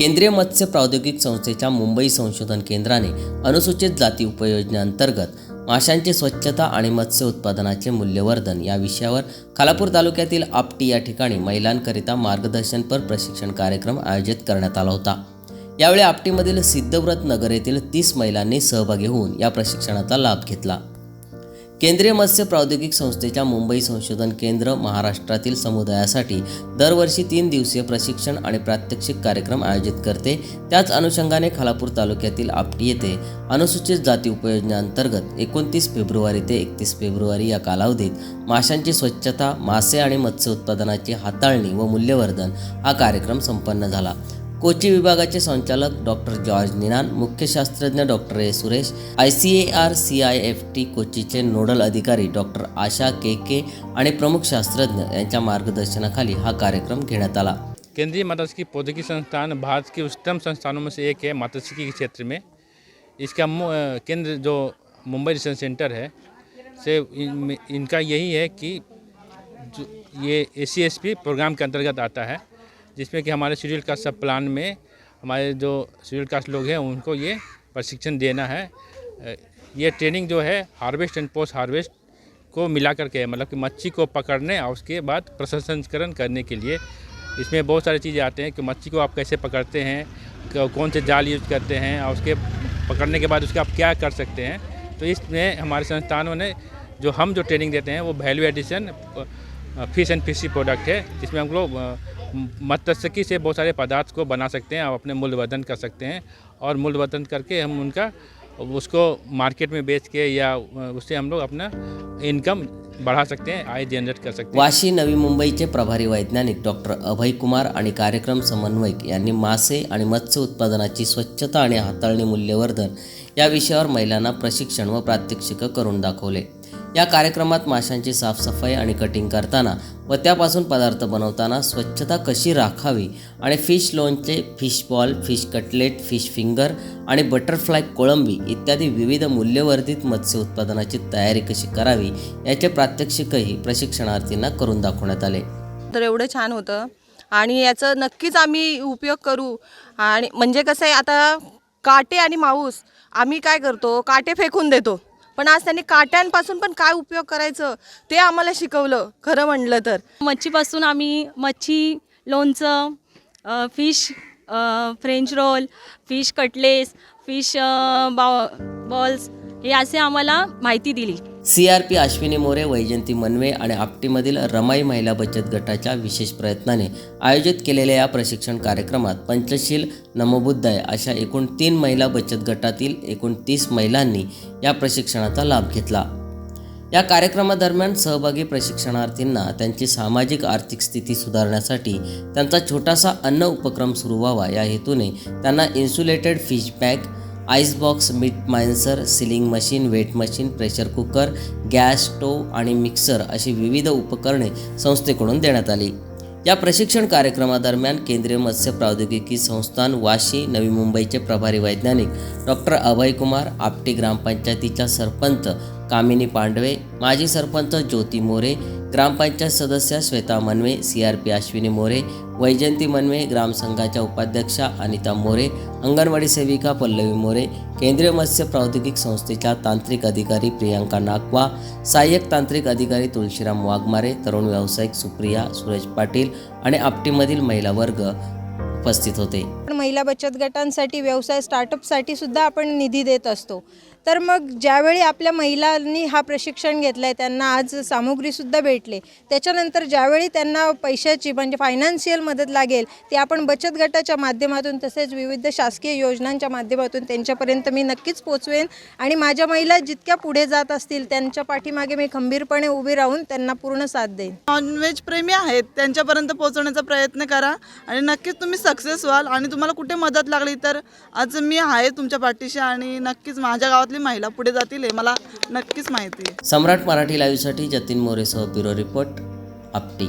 केंद्रीय मत्स्य प्रौद्योगिक संस्थेच्या मुंबई संशोधन केंद्राने अनुसूचित जाती उपयोजनेअंतर्गत माशांची स्वच्छता आणि मत्स्य उत्पादनाचे मूल्यवर्धन या विषयावर खालापूर तालुक्यातील आपटी या ठिकाणी महिलांकरिता मार्गदर्शनपर प्रशिक्षण कार्यक्रम आयोजित करण्यात आला होता. यावेळी आपटीमधील सिद्धव्रत नगर येथील तीस महिलांनी सहभागी होऊन या प्रशिक्षणाचा लाभ घेतला. केंद्रीय मत्स्य प्रौद्योगिक संस्थेच्या मुंबई संशोधन केंद्र महाराष्ट्रातील समुदायासाठी दरवर्षी तीन दिवसीय प्रशिक्षण आणि प्रात्यक्षिक कार्यक्रम आयोजित करते. त्याच अनुषंगाने खालापूर तालुक्यातील आपटी येथे अनुसूचित जाती उपयोजनेअंतर्गत एकोणतीस फेब्रुवारी ते एकतीस फेब्रुवारी या कालावधीत माशांची स्वच्छता मासे आणि मत्स्य उत्पादनाची हाताळणी व मूल्यवर्धन हा कार्यक्रम संपन्न झाला. कोची विभागाचे संचालक डॉक्टर जॉर्ज निनान मुख्य शास्त्रज्ञ doctor A. Suresh I. C. A. R. C. I. F. T. कोचीचे nodal अधिकारी डॉक्टर आशा के. के. आणि प्रमुख शास्त्रज्ञ यांच्या मार्गदर्शनाखाली हा कार्यक्रम घेण्यात आला. केंद्रीय मात्स्यिकी प्रौद्योगिकी संस्थान भारत के उच्चतम संस्थानों में से एक है मात्स्यिकी के क्षेत्र में। इसका केंद्र जो मुंबई रिसर्च सेंटर है से इन, इनका यही है कि ये एसीएसपी प्रोग्राम के अंतर्गत आता है। जिसमें कि हमारे शेड्यूल कास्ट सब प्लान में, हमारे जो शेड्यूल कास्ट लोग हैं, उनको ये प्रशिक्षण देना है। ये ट्रेनिंग जो है हार्वेस्ट एंड पोस्ट हार्वेस्ट को मिला करके है मतलब कि मच्छी को पकड़ने और उसके बाद प्रसंस्करण करने के लिए। इसमें बहुत सारी चीज़ें आते हैं कि मच्छी को आप कैसे पकड़ते हैं कौन से जाल यूज़ करते हैं और उसके पकड़ने के बाद उसके आप क्या कर सकते हैं। तो इसमें हमारे संस्थानों ने जो हम जो ट्रेनिंग देते हैं, वो value addition fish and fishy product है जिसमें हम लोग मत्स्यकी से बहुत सारे पदार्थ को बना सकते हैं और अपने मूल्यवर्धन कर सकते हैं और मूल्यवर्धन करके हम उनका उसको मार्केट में बेच के या उससे हम लोग अपना इनकम बढ़ा सकते हैं आय जनरेट कर सकते हैं। वाशी नवी मुंबईचे प्रभारी वैज्ञानिक डॉक्टर अभय कुमार आणि कार्यक्रम समन्वयक यांनी मासे आणि मत्स्य उत्पादनाची स्वच्छता आणि हाताळणी मूल्यवर्धन या विषयावर महिलांना प्रशिक्षण व प्रात्यक्षिकं करून दाखवले. या कार्यक्रमात माशांची साफसफाई आणि कटिंग करताना व त्यापासून पदार्थ बनवताना स्वच्छता कशी राखावी आणि फिश लोणचे fish ball fish cutlet fish finger आणि बटरफ्लाय कोळंबी इत्यादी विविध मूल्यवर्धित मत्स्य उत्पादनाची तयारी कशी करावी याचे प्रात्यक्षिकही प्रशिक्षणार्थींना करून दाखवण्यात आले. तर एवढं छान होतं. आणि याचं नक्कीच आम्ही उपयोग करू. आणि म्हणजे कसं आहे आता काटे आणि माऊस आम्ही काय करतो काटे फेकून देतो. पण आज त्यांनी काट्यांपासून पण काय उपयोग करायचं ते आम्हाला शिकवलं खरं म्हणलं तर. मच्छीपासून आम्ही मच्छी लोणचं fish french roll fish cutlets fish बॉ बॉल्स हे असे आम्हाला माहिती दिली. C R P Ashwini More Vaijayanti Manve आणि आपटीमधील रमाई महिला बचत गटाच्या विशेष प्रयत्नाने आयोजित केलेल्या या प्रशिक्षण कार्यक्रमात पंचशील नमोबुद्धाय अशा एकूण तीन महिला बचत गटातील एकूण तीस महिलांनी या प्रशिक्षणाचा लाभ घेतला. या कार्यक्रमादरम्यान सहभागी प्रशिक्षणार्थींना त्यांची सामाजिक आर्थिक स्थिती सुधारण्यासाठी त्यांचा छोटासा अन्न उपक्रम सुरू व्हावा या हेतूने त्यांना insulated fish bag ice box meat mincer sealing machine weight machine pressure cooker gas stove आणि मिक्सर अशी विविध उपकरणे संस्थेकडून देण्यात आली. या प्रशिक्षण कार्यक्रमादरम्यान केंद्रीय मत्स्य प्रौद्योगिकी संस्थान वाशी नवी मुंबईचे प्रभारी वैज्ञानिक डॉक्टर अभय कुमार आपटी ग्रामपंचायतीच्या सरपंच कामिनी पांडवे माजी सरपंच ज्योती मोरे ग्रामपंचायत सदस्य Shweta Manve C R P Ashwini More Vaijayanti Manve ग्रामसंघाच्या उपाध्यक्षा अनिता मोरे अंगणवाडी सेविका पल्लवी मोरे केंद्रीय मत्स्य प्रौद्योगिक संस्थेच्या तांत्रिक अधिकारी प्रियांका नागवा सहाय्यक तांत्रिक अधिकारी तुळशीराम वाघमारे तरुण व्यावसायिक सुप्रिया सुरेश पाटील आणि आपटीमधील महिला वर्ग उपस्थित होते. पण महिला बचत गटांसाठी व्यवसाय स्टार्टअपसाठी सुद्धा आपण निधी देत असतो. तर मग ज्यावेळी आपल्या महिलांनी हा प्रशिक्षण घेतलं आहे त्यांना आज सामुग्रीसुद्धा भेटले. त्याच्यानंतर ज्यावेळी त्यांना पैशाची म्हणजे फायनान्शियल मदत लागेल ती आपण बचत गटाच्या माध्यमातून तसेच विविध शासकीय योजनांच्या माध्यमातून त्यांच्यापर्यंत मी नक्कीच पोचवेन. आणि माझ्या महिला जितक्या पुढे जात असतील त्यांच्या पाठीमागे मी खंबीरपणे उभी राहून त्यांना पूर्ण साथ देईन. नॉनव्हेज प्रेमी आहेत त्यांच्यापर्यंत पोहोचवण्याचा प्रयत्न करा आणि नक्कीच तुम्ही सक्सेस व्हाल आणि तुम्हाला कुठे मदत लागली तर आज मी आहे तुमच्या पाठीशी आणि नक्कीच माझ्या गावात समाजातली महिला पुढे जातील हे मला नक्कीच माहिती आहे. सम्राट मराठी लाईव्हसाठी जतीन मोरेसह ब्युरो रिपोर्ट आपटी.